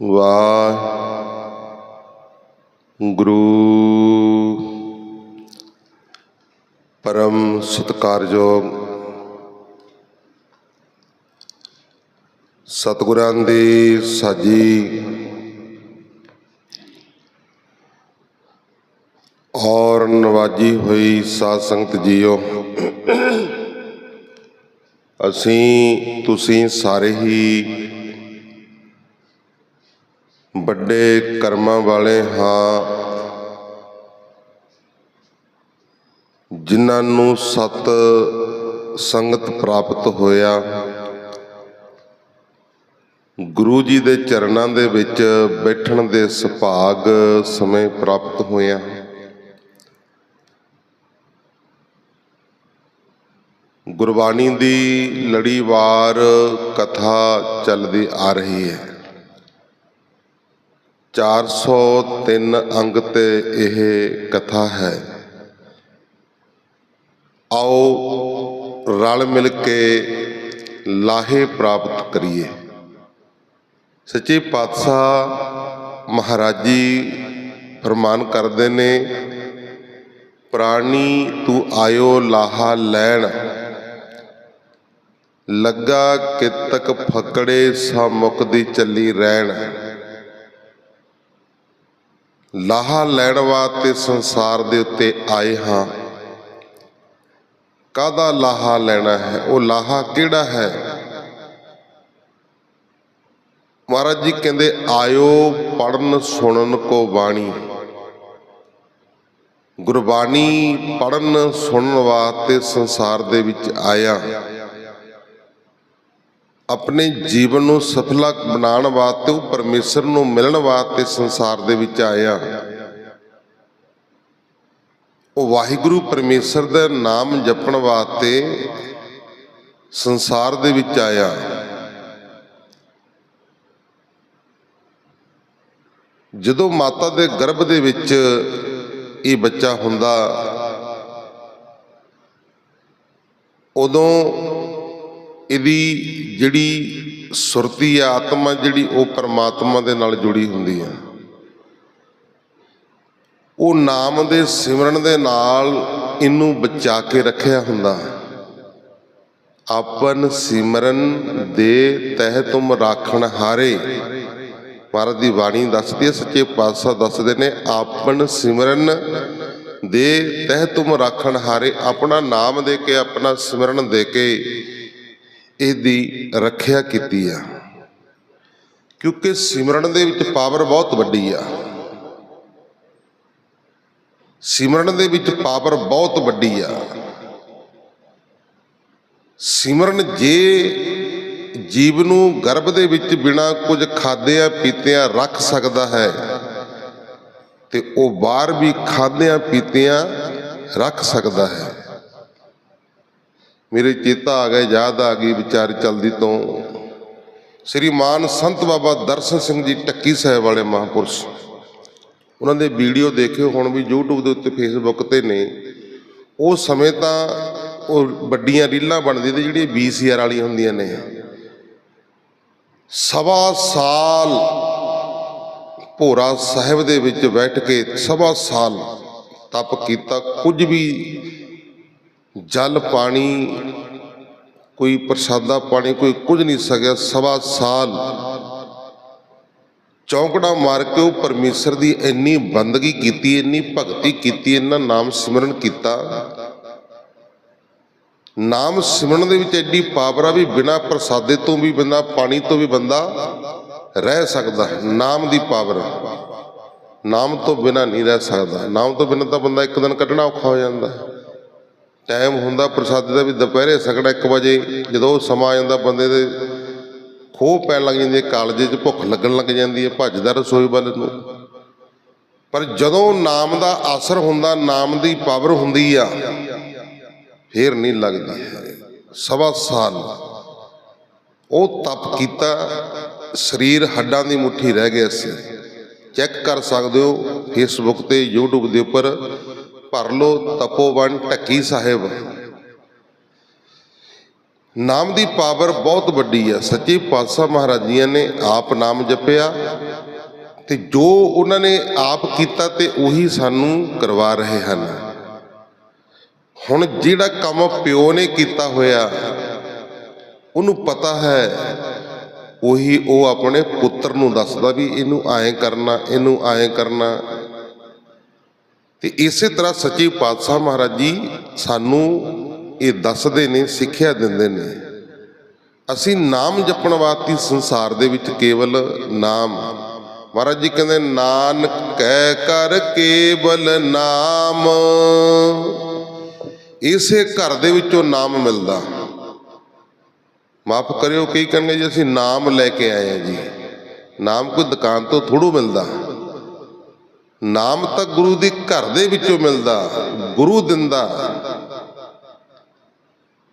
ਵਾਹਿਗੁਰੂ। ਪਰਮ ਸਤਿਕਾਰਯੋਗ ਸਤਿਗੁਰਾਂ ਦੀ ਸਾਜੀ ਔਰ ਨਵਾਜੀ ਹੋਈ ਸਾਧ ਸੰਗਤ ਜੀਓ, ਅਸੀਂ ਤੁਸੀਂ ਸਾਰੇ ਹੀ ਵੱਡੇ ਕਰਮਾਂ ਵਾਲੇ ਹਾਂ। ਜਿਨ੍ਹਾਂ ਨੂੰ ਸਤ ਸੰਗਤ ਪ੍ਰਾਪਤ ਹੋਇਆ। ਗੁਰੂ ਜੀ ਦੇ ਚਰਨਾਂ ਦੇ ਵਿੱਚ ਬੈਠਣ ਦੇ ਸੁਭਾਗ ਸਮੇਂ ਪ੍ਰਾਪਤ ਹੋਇਆ। ਗੁਰਬਾਣੀ ਦੀ ਲੜੀਵਾਰ ਕਥਾ ਚੱਲਦੀ ਆ ਰਹੀ ਹੈ। 403 ਅੰਗ ਤੇ ਇਹ ਕਥਾ ਹੈ। ਆਓ ਰਲ ਮਿਲ ਕੇ ਲਾਹੇ ਪ੍ਰਾਪਤ ਕਰੀਏ। ਸੱਚੇ ਪਾਤਸ਼ਾਹ ਮਹਾਰਾਜੀ ਫਰਮਾਨ ਕਰਦੇ ਨੇ, ਪ੍ਰਾਣੀ ਤੂੰ ਆਇਓ ਲਾਹਾ ਲੈਣ। ਲੱਗਾ ਕਿਤਕ ਫਕੜੇ ਸਾ ਮੁਕਦੀ ਚੱਲੀ ਰਹਿਣ। ਲਾਹਾ ਲੈਣ ਵਾਸਤੇ ਸੰਸਾਰ ਦੇ ਉੱਤੇ ਆਏ ਹਾਂ। ਕਾਹਦਾ ਲਾਹਾ ਲੈਣਾ ਹੈ? ਉਹ ਲਾਹਾ ਕਿਹੜਾ ਹੈ? ਮਹਾਰਾਜ ਜੀ ਕਹਿੰਦੇ, ਆਇਓ ਪੜਨ ਸੁਣਨ ਕੋ ਬਾਣੀ। ਗੁਰਬਾਣੀ ਪੜਨ ਸੁਣਨ ਵਾਸਤੇ ਸੰਸਾਰ ਦੇ ਵਿੱਚ ਆਇਆ। ਆਪਣੇ ਜੀਵਨ ਨੂੰ ਸਫਲਾ ਬਣਾਉਣ ਵਾਸਤੇ, ਉਹ ਪਰਮੇਸ਼ਰ ਨੂੰ ਮਿਲਣ ਵਾਸਤੇ ਸੰਸਾਰ ਦੇ ਵਿੱਚ ਆਇਆ ਉਹ ਵਾਹਿਗੁਰੂ ਪਰਮੇਸ਼ਰ ਦਾ ਨਾਮ ਜਪਣ ਵਾਸਤੇ ਸੰਸਾਰ ਦੇ ਵਿੱਚ ਆਇਆ ਜਦੋਂ ਮਾਤਾ ਦੇ ਗਰਭ ਦੇ ਵਿੱਚ ਇਹ ਬੱਚਾ ਹੁੰਦਾ, ਉਦੋਂ ਇਹਦੀ ਜਿਹੜੀ ਸੁਰਤੀ ਆ, ਆਤਮਾ ਜਿਹੜੀ ਉਹ ਪਰਮਾਤਮਾ ਦੇ ਨਾਲ ਜੁੜੀ ਹੁੰਦੀ ਆ। ਉਹ ਨਾਮ ਦੇ ਸਿਮਰਨ ਦੇ ਨਾਲ ਇਹਨੂੰ ਬਚਾ ਕੇ ਰੱਖਿਆ ਹੁੰਦਾ। ਆਪਨ ਸਿਮਰਨ ਦੇ ਤਹਿ ਤੁਮ ਰਾਖਣ ਹਾਰੇ। ਮਹਾਰਾਜ ਦੀ ਬਾਣੀ ਦੱਸਦੀ ਹੈ, ਸੱਚੇ ਪਾਤਸ਼ਾਹ ਦੱਸਦੇ ਨੇ, ਆਪਨ ਸਿਮਰਨ ਦੇ ਤਹਿ ਤੁਮ ਰਾਖਣ ਹਾਰੇ। ਆਪਣਾ ਨਾਮ ਦੇ ਕੇ, ਆਪਣਾ ਸਿਮਰਨ ਦੇ ਕੇ ਇਹਦੀ ਰੱਖਿਆ ਕੀਤੀ ਆ। ਕਿਉਂਕਿ ਸਿਮਰਨ ਦੇ ਵਿੱਚ ਪਾਵਰ ਬਹੁਤ ਵੱਡੀ ਆ। ਸਿਮਰਨ ਦੇ ਵਿੱਚ ਪਾਵਰ ਬਹੁਤ ਵੱਡੀ ਆ। ਸਿਮਰਨ ਜੇ ਜੀਵ ਨੂੰ ਗਰਭ ਦੇ ਵਿੱਚ ਬਿਨਾ ਕੁਝ ਖਾਦਿਆਂ ਪੀਤਿਆਂ ਰੱਖ ਸਕਦਾ ਹੈ, ਤੇ ਉਹ ਬਾਹਰ ਵੀ ਖਾਦਿਆਂ ਪੀਤਿਆਂ ਰੱਖ ਸਕਦਾ ਹੈ। ਮੇਰੇ ਚੇਤਾ ਆ ਗਏ ਯਾਦ ਆ ਗਈ ਵਿਚਾਰ ਚਲਦੀ ਤੋਂ। ਸ੍ਰੀ ਮਾਨ ਸੰਤ ਬਾਬਾ ਦਰਸ਼ਨ ਸਿੰਘ ਜੀ ਟੱਕੀ ਸਾਹਿਬ ਵਾਲੇ ਮਹਾਪੁਰਸ਼। ਉਹਨਾਂ ਦੇ ਵੀਡੀਓ ਦੇਖਿਓ, ਹੁਣ ਵੀ YouTube ਦੇ ਉੱਤੇ, Facebook ਤੇ ਨੇ। ਉਹ ਸਮੇਂ ਤਾਂ ਉਹ ਵੱਡੀਆਂ ਰੀਲਾਂ ਬਣਦੀਆਂ ਤੇ ਜਿਹੜੀਆਂ VCR ਵਾਲੀਆਂ ਹੁੰਦੀਆਂ ਨੇ। ਸਵਾ ਸਾਲ ਭੋਰਾ ਸਾਹਿਬ ਦੇ ਵਿੱਚ ਬੈਠ ਕੇ, ਸਵਾ ਸਾਲ ਤਪ ਕੀਤਾ, ਕੁਝ ਵੀ ਜਲ ਪਾਣੀ, ਕੋਈ ਪ੍ਰਸ਼ਾਦਾ ਪਾਣੀ, ਕੋਈ ਕੁਝ ਨਹੀਂ ਸਕਿਆ, ਸਵਾ ਸਾਲ ਚੌਂਕੜਾ ਮਾਰ ਕੇ ਉਹ ਪਰਮੇਸ਼ਰ ਦੀ ਇੰਨੀ ਬੰਦਗੀ ਕੀਤੀ, ਇੰਨੀ ਭਗਤੀ ਕੀਤੀ, ਇੰਨਾ ਨਾਮ ਸਿਮਰਨ ਕੀਤਾ। ਨਾਮ ਸਿਮਰਨ ਦੇ ਵਿੱਚ ਐਡੀ ਪਾਵਰ ਆ ਵੀ ਬਿਨਾ ਪ੍ਰਸਾਦੇ ਤੋਂ ਵੀ ਬੰਦਾ, ਪਾਣੀ ਤੋਂ ਵੀ ਬੰਦਾ ਰਹਿ ਸਕਦਾ ਹੈ। ਨਾਮ ਦੀ ਪਾਵਰ। ਨਾਮ ਤੋਂ ਬਿਨਾ ਨਹੀਂ ਰਹਿ ਸਕਦਾ। ਨਾਮ ਤੋਂ ਬਿਨਾ ਤਾਂ ਬੰਦਾ ਇੱਕ ਦਿਨ ਕੱਢਣਾ ਔਖਾ ਹੋ ਜਾਂਦਾ ਟਾਈਮ ਹੁੰਦਾ ਪ੍ਰਸਾਦੇ ਦਾ ਵੀ ਦੁਪਹਿਰੇ ਸਕੜਾ 1 ਵਜੇ, ਜਦੋਂ ਸਮਾਂ ਆ ਜਾਂਦਾ ਬੰਦੇ ਦੇ ਖੋਹ ਪੈਣ ਲੱਗ ਜਾਂਦੀ ਹੈ, ਕਾਲਜ 'ਚ ਭੁੱਖ ਲੱਗਣ ਲੱਗ ਜਾਂਦੀ ਹੈ ਭੱਜਦਾ ਰਸੋਈ ਵੱਲ ਨੂੰ। ਪਰ ਜਦੋਂ ਨਾਮ ਦਾ ਅਸਰ ਹੁੰਦਾ, ਨਾਮ ਦੀ ਪਾਵਰ ਹੁੰਦੀ ਆ, ਫੇਰ ਨਹੀਂ ਲੱਗਦੀ। ਸਵਾ ਸਾਲ ਉਹ ਤਪ ਕੀਤਾ, ਸਰੀਰ ਹੱਡਾਂ ਦੀ ਮੁੱਠੀ ਰਹਿ ਗਿਆ ਸੀ। ਚੈੱਕ ਕਰ ਸਕਦੇ ਹੋ ਫੇਸਬੁੱਕ ਤੇ YouTube ਦੇ ਉੱਪਰ ਭਰ ਲਓ ਤਪੋਵਨ ਢੱਕੀ ਸਾਹਿਬ। ਨਾਮ ਦੀ ਪਾਵਰ ਬਹੁਤ ਵੱਡੀ ਆ। ਸੱਚੇ ਪਾਤਸ਼ਾਹ ਮਹਾਰਾਜ ਜੀਆਂ ਨੇ ਆਪ ਨਾਮ ਜਪਿਆ ਤੇ ਜੋ ਉਹਨਾਂ ਨੇ ਆਪ ਕੀਤਾ ਤੇ ਉਹੀ ਸਾਨੂੰ ਕਰਵਾ ਰਹੇ ਹਨ। ਹੁਣ ਜਿਹੜਾ ਕੰਮ ਪਿਓ ਨੇ ਕੀਤਾ ਹੋਇਆ, ਉਹਨੂੰ ਪਤਾ ਹੈ, ਉਹੀ ਉਹ ਆਪਣੇ ਪੁੱਤਰ ਨੂੰ ਦੱਸਦਾ ਵੀ ਇਹਨੂੰ ਐਂ ਕਰਨਾ, ਇਹਨੂੰ ਐਂ ਕਰਨਾ। ਤੇ ਇਸੇ ਤਰ੍ਹਾਂ ਸੱਚੇ ਪਾਤਸ਼ਾਹ ਮਹਾਰਾਜ ਜੀ ਸਾਨੂੰ ਇਹ ਦੱਸਦੇ ਨੇ, ਸਿੱਖਿਆ ਦਿੰਦੇ ਨੇ। ਅਸੀਂ ਨਾਮ ਜਪਣ ਵਾਸਤੇ ਸੰਸਾਰ ਦੇ ਵਿੱਚ ਕੇਵਲ ਨਾਮ। ਮਹਾਰਾਜ ਜੀ ਕਹਿੰਦੇ, ਨਾਨਕ ਕਹਿ ਕਰ ਕੇਵਲ ਨਾਮ। ਇਸੇ ਘਰ ਦੇ ਵਿੱਚੋਂ ਨਾਮ ਮਿਲਦਾ। ਮਾਫ ਕਰਿਓ, ਕਈ ਕਹਿੰਦੇ ਜੀ, ਅਸੀਂ ਨਾਮ ਲੈ ਕੇ ਆਏ ਆ ਜੀ। ਨਾਮ ਕੋਈ ਦੁਕਾਨ ਤੋਂ ਥੋੜੂ ਮਿਲਦਾ। ਨਾਮ ਤਾਂ ਗੁਰੂ ਦੇ ਘਰ ਦੇ ਵਿੱਚੋਂ ਮਿਲਦਾ, ਗੁਰੂ ਦਿੰਦਾ।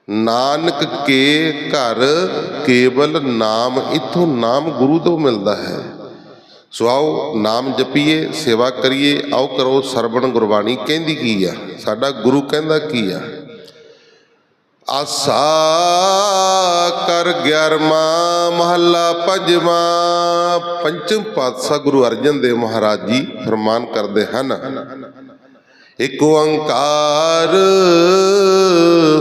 ਨਾਨਕ ਕੇ ਘਰ ਕੇਵਲ ਨਾਮ, ਇਥੋਂ ਨਾਮ ਗੁਰੂ ਤੋਂ ਮਿਲਦਾ ਹੈ। ਸੋ ਆਓ ਨਾਮ ਜਪੀਏ, ਸੇਵਾ ਕਰੀਏ, ਆਓ ਕਰੋ ਸਰਵਣ ਗੁਰਬਾਣੀ। ਕਹਿੰਦੀ ਕੀ ਆ? ਸਾਡਾ ਗੁਰੂ ਕਹਿੰਦਾ ਕੀ ਆ? ਆਸਾ ਕਰ 11ਵਾਂ ਮਹੱਲਾ ਪੰਜਵਾਂ। ਪੰਚਮ ਪਾਤਸ਼ਾਹ ਗੁਰੂ ਅਰਜਨ ਦੇਵ ਮਹਾਰਾਜ ਜੀ ਫਰਮਾਨ ਕਰਦੇ ਹਨ, ਇਕ ਓੰਕਾਰ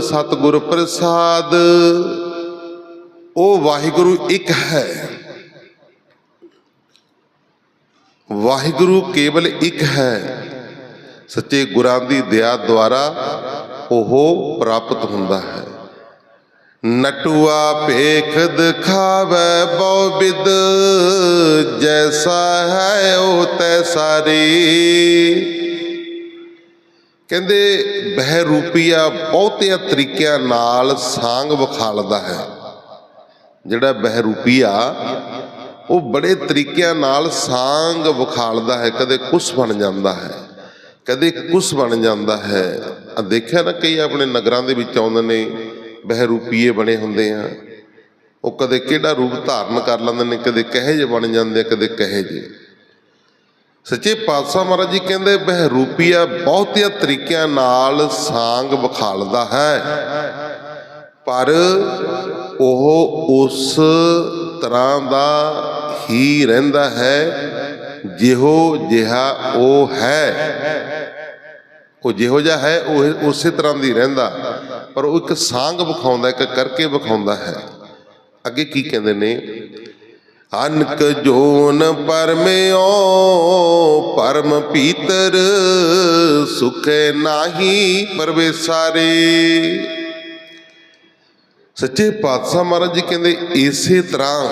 ਸਤਿਗੁਰ ਪ੍ਰਸਾਦ, ਉਹ ਵਾਹਿਗੁਰੂ ਇੱਕ ਹੈ। ਵਾਹਿਗੁਰੂ ਕੇਵਲ ਇੱਕ ਹੈ। ਸੱਚੇ ਗੁਰਾਂ ਦੀ ਦਇਆ ਦੁਆਰਾ ਉਹ ਪ੍ਰਾਪਤ ਹੁੰਦਾ ਹੈ। ਨਟੂਆ ਭੇਖ ਦਿਖਾਵੇ ਬਹੁ ਬਿਦ, ਜੈਸਾ ਹੈ ਉਹ ਤੈਸਾ ਰੇ। ਕਹਿੰਦੇ ਬਹਿ ਰੂਪੀਆ ਬਹੁਤਿਆਂ ਤਰੀਕਿਆਂ ਨਾਲ ਸਾੰਗ ਵਿਖਾਲਦਾ ਹੈ। ਜਿਹੜਾ ਬਹਿ ਰੂਪੀਆ ਉਹ ਬੜੇ ਤਰੀਕਿਆਂ ਨਾਲ ਸਾੰਗ ਵਿਖਾਲਦਾ ਹੈ। ਕਦੇ ਕੁਛ ਬਣ ਜਾਂਦਾ ਹੈ, ਕਦੇ ਕੁਛ ਬਣ ਜਾਂਦਾ ਹੈ। ਦੇਖਿਆ ਨਾ ਕਈ ਆਪਣੇ ਨਗਰਾਂ ਦੇ ਵਿੱਚ ਆਉਂਦੇ ਨੇ, ਬਹਿਰੂਪੀਏ ਬਣੇ ਹੁੰਦੇ ਆ। ਉਹ ਕਦੇ ਕਿਹੜਾ ਰੂਪ ਧਾਰਨ ਕਰ ਲੈਂਦੇ ਨੇ, ਕਦੇ ਕਹੇ ਜੇ ਬਣ ਜਾਂਦੇ ਆ, ਕਦੇ ਕਹੇ ਜੇ ਸੱਚੇ ਪਾਤਸ਼ਾਹ ਮਹਾਰਾਜ ਜੀ ਕਹਿੰਦੇ, ਬਹਿਰੂਪੀਆ ਬਹੁਤਿਆਂ ਤਰੀਕਿਆਂ ਨਾਲ ਸਾੰਗ ਵਿਖਾਲਦਾ ਹੈ। ਪਰ ਉਹ ਉਸ ਤਰ੍ਹਾਂ ਦਾ ਹੀ ਰਹਿੰਦਾ ਹੈ, ਜਿਹੋ ਜਿਹਾ ਉਹ ਹੈ। ਉਹ ਜਿਹੋ ਜਿਹਾ ਹੈ, ਉਹ ਉਸੇ ਤਰ੍ਹਾਂ ਦੀ ਰਹਿੰਦਾ। ਪਰ ਉਹ ਇੱਕ ਸਾੰਗ ਵਿਖਾਉਂਦਾ, ਇੱਕ ਕਰਕੇ ਵਿਖਾਉਂਦਾ ਹੈ। ਅੱਗੇ ਕੀ ਕਹਿੰਦੇ ਨੇ? ਅਨਕ ਜੋਨ ਪਰਮਿਓ ਪਰਮ ਪੀਤਰ, ਸੁਖੇ ਨਾਹੀ ਪਰਵੇਸਾਰੇ ਸੱਚੇ ਪਾਤਸ਼ਾਹ ਮਹਾਰਾਜ ਜੀ ਕਹਿੰਦੇ, ਇਸੇ ਤਰ੍ਹਾਂ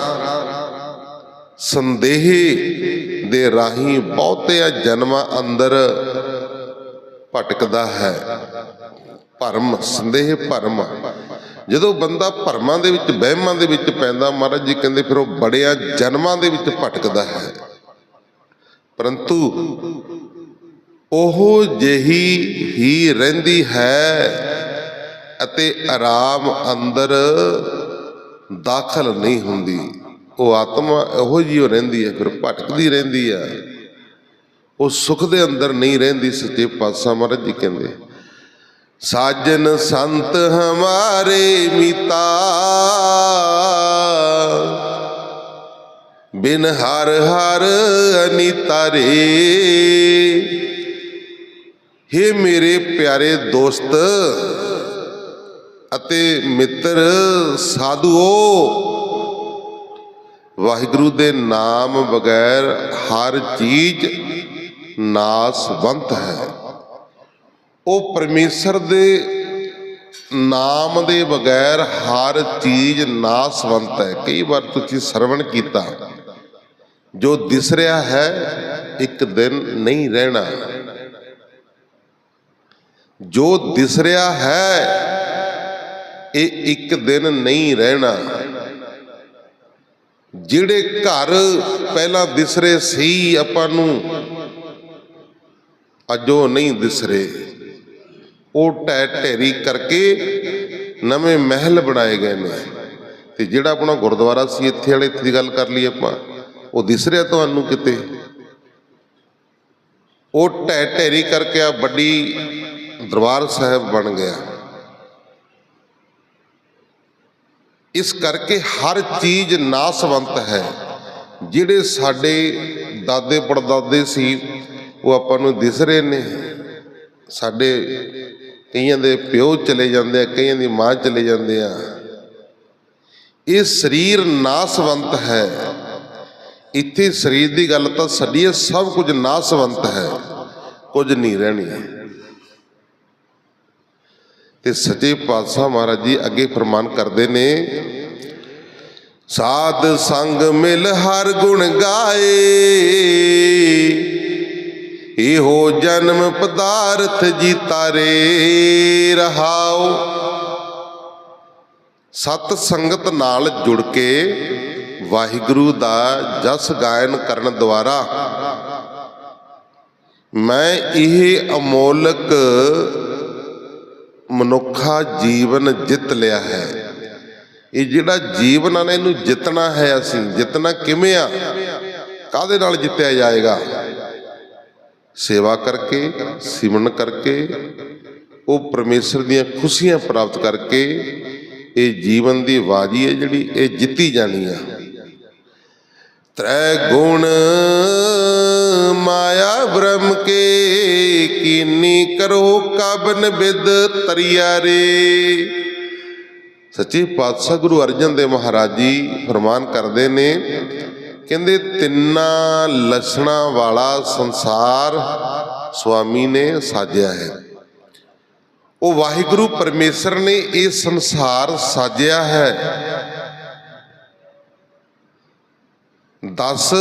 ਸੰਦੇਹ ਦੇ ਰਾਹੀਂ ਬਹੁਤਿਆਂ ਜਨਮਾਂ ਅੰਦਰ ਭਟਕਦਾ ਹੈ। ਭਰਮ, ਸੰਦੇਹ ਭਰਮ। ਜਦੋਂ ਬੰਦਾ ਭਰਮਾਂ ਦੇ ਵਿੱਚ, ਵਹਿਮਾਂ ਦੇ ਵਿੱਚ ਪੈਂਦਾ, ਮਹਾਰਾਜ ਜੀ ਕਹਿੰਦੇ, ਫਿਰ ਉਹ ਬੜਿਆਂ ਜਨਮਾਂ ਦੇ ਵਿੱਚ ਭਟਕਦਾ ਹੈ। ਪਰੰਤੂ ਉਹ ਜਿਹੀ ਹੀ ਰਹਿੰਦੀ ਹੈ ਅਤੇ ਆਰਾਮ ਅੰਦਰ ਦਾਖਲ ਨਹੀਂ ਹੁੰਦੀ। ਉਹ ਆਤਮਾ ਉਹੋ ਜਿਹੀ ਓ ਰਹਿੰਦੀ ਹੈ, ਫਿਰ ਭਟਕਦੀ ਰਹਿੰਦੀ ਹੈ। ਉਹ ਸੁਖ ਦੇ ਅੰਦਰ ਨਹੀਂ ਰਹਿੰਦੀ ਸੱਚੇ ਪਾਤਸ਼ਾਹ ਮਹਾਰਾਜ ਜੀ ਕਹਿੰਦੇ, ਸਾਜਨ ਸੰਤ ਹਮਾਰੇ ਮੀਤਾ, ਬਿਨ ਹਰ ਹਰ ਅਨੀਤਾ ਰੇ। हे ਮੇਰੇ ਪਿਆਰੇ ਦੋਸਤ ਅਤੇ ਮਿੱਤਰ, ਸਾਧੂਓ, ਵਾਹਿਗੁਰੂ ਦੇ ਨਾਮ ਬਗੈਰ ਹਰ ਚੀਜ਼ ਨਾਸਵੰਤ ਹੈ। ਉਹ ਪਰਮੇਸ਼ਰ ਦੇ ਨਾਮ ਦੇ ਬਗੈਰ ਹਰ ਚੀਜ਼ ਨਾਸਵੰਤ ਹੈ। ਕਈ ਵਾਰ ਤੁਸੀਂ ਸਰਵਣ ਕੀਤਾ, ਜੋ ਦਿਸ ਰਿਹਾ ਹੈ, ਇੱਕ ਦਿਨ ਨਹੀਂ ਰਹਿਣਾ। ਜੋ ਦਿਸ ਰਿਹਾ ਹੈ, ਇਹ ਇੱਕ ਦਿਨ ਨਹੀਂ ਰਹਿਣਾ। ਜਿਹੜੇ ਘਰ ਪਹਿਲਾਂ ਦਿਸ ਰਹੇ ਸੀ, ਆਪਾਂ ਨੂੰ ਅੱਜ ਉਹ ਨਹੀਂ ਦਿਸ ਰਹੇ। ਉਹ ਟੈ ਢੇਰੀ ਕਰਕੇ ਨਵੇਂ ਮਹਿਲ ਬਣਾਏ ਗਏ ਨੇ। ਤੇ ਜਿਹੜਾ ਆਪਣਾ ਗੁਰਦੁਆਰਾ ਸੀ, ਇੱਥੇ ਵਾਲੇ ਇੱਥੇ ਦੀ ਗੱਲ ਕਰ ਲਈ ਆਪਾਂ। ਉਹ ਦਿਸ ਰਿਹਾ ਤੁਹਾਨੂੰ ਕਿਤੇ? ਉਹ ਟੈ ਢੇਰੀ ਕਰਕੇ ਆ ਵੱਡੀ ਦਰਬਾਰ ਸਾਹਿਬ ਬਣ ਗਿਆ। ਇਸ ਕਰਕੇ ਹਰ ਚੀਜ਼ ਨਾਸਵੰਤ ਹੈ। ਜਿਹੜੇ ਸਾਡੇ ਦਾਦੇ ਪੜਦਾਦੇ ਸੀ ਉਹ ਆਪਾਂ ਨੂੰ ਦਿਸ ਰਹੇ ਨੇ। ਸਾਡੇ ਕਈਆਂ ਦੇ ਪਿਓ ਚਲੇ ਜਾਂਦੇ ਆ, ਕਈਆਂ ਦੀ ਮਾਂ ਚਲੇ ਜਾਂਦੇ ਆ। ਇਹ ਸਰੀਰ ਨਾਸਵੰਤ ਹੈ। ਇੱਥੇ ਸਰੀਰ ਦੀ ਗੱਲ ਤਾਂ ਸਾਡੀ ਹੈ, ਸਭ ਕੁਝ ਨਾਸਵੰਤ ਹੈ। ਕੁਝ ਨਹੀਂ ਰਹਿਣੀ। ਤੇ ਸੱਚੇ ਪਾਤਸ਼ਾਹ ਮਹਾਰਾਜ ਜੀ ਅੱਗੇ ਫਰਮਾਨ ਕਰਦੇ ਨੇ, ਸਾਧ ਸੰਗ ਮਿਲ ਹਰ ਗੁਣ ਗਾਏ। ਇਹੋ ਜਨਮ ਪਦਾਰਥ ਜੀਤਾਰੇ ਰਹਾਓ ਸਤ ਸੰਗਤ ਨਾਲ ਜੁੜ ਕੇ ਵਾਹਿਗੁਰੂ ਦਾ ਜਸ ਗਾਇਨ ਕਰਨ ਦੁਆਰਾ ਮੈਂ ਇਹ ਅਮੋਲਕ ਮਨੁੱਖਾ ਜੀਵਨ ਜਿੱਤ ਲਿਆ ਹੈ। ਇਹ ਜਿਹੜਾ ਜੀਵਨ ਆ ਨਾ, ਇਹਨੂੰ ਜਿੱਤਣਾ ਹੈ ਅਸੀਂ, ਜਿੱਤਣਾ ਕਿਵੇਂ ਆ? ਕਾਦੇ ਨਾਲ ਜਿੱਤਿਆ ਜਾਏਗਾ? ਸੇਵਾ ਕਰਕੇ, ਸਿਮਰਨ ਕਰਕੇ, ਉਹ ਪਰਮੇਸ਼ਰ ਦੀਆਂ ਖੁਸ਼ੀਆਂ ਪ੍ਰਾਪਤ ਕਰਕੇ ਇਹ ਜੀਵਨ ਦੀ ਬਾਜੀ ਹੈ ਜਿਹੜੀ ਇਹ ਜਿੱਤੀ ਜਾਣੀ ਆ। ਤ੍ਰੈ ਗੁਣ ਮਾਇਆ ਬ੍ਰਹਮ ਕੇ, ਕੀਨੀ ਕਰੋ ਕਬਨ ਬਿਦ ਤਰੀਆ ਰੇ। ਸੱਚੇ ਪਾਤਸ਼ਾਹ ਗੁਰੂ ਅਰਜਨ ਦੇਵ ਮਹਾਰਾਜ ਜੀ ਫਰਮਾਨ ਕਰਦੇ ਨੇ ਕਹਿੰਦੇ ਤਿੰਨਾਂ ਲਛਣਾ ਵਾਲਾ ਸੰਸਾਰ ਸੁਆਮੀ ਨੇ ਸਾਜਿਆ ਹੈ। ਉਹ ਵਾਹਿਗੁਰੂ ਪਰਮੇਸ਼ਰ ਨੇ ਇਹ ਸੰਸਾਰ ਸਾਜਿਆ ਹੈ। ਦਸ,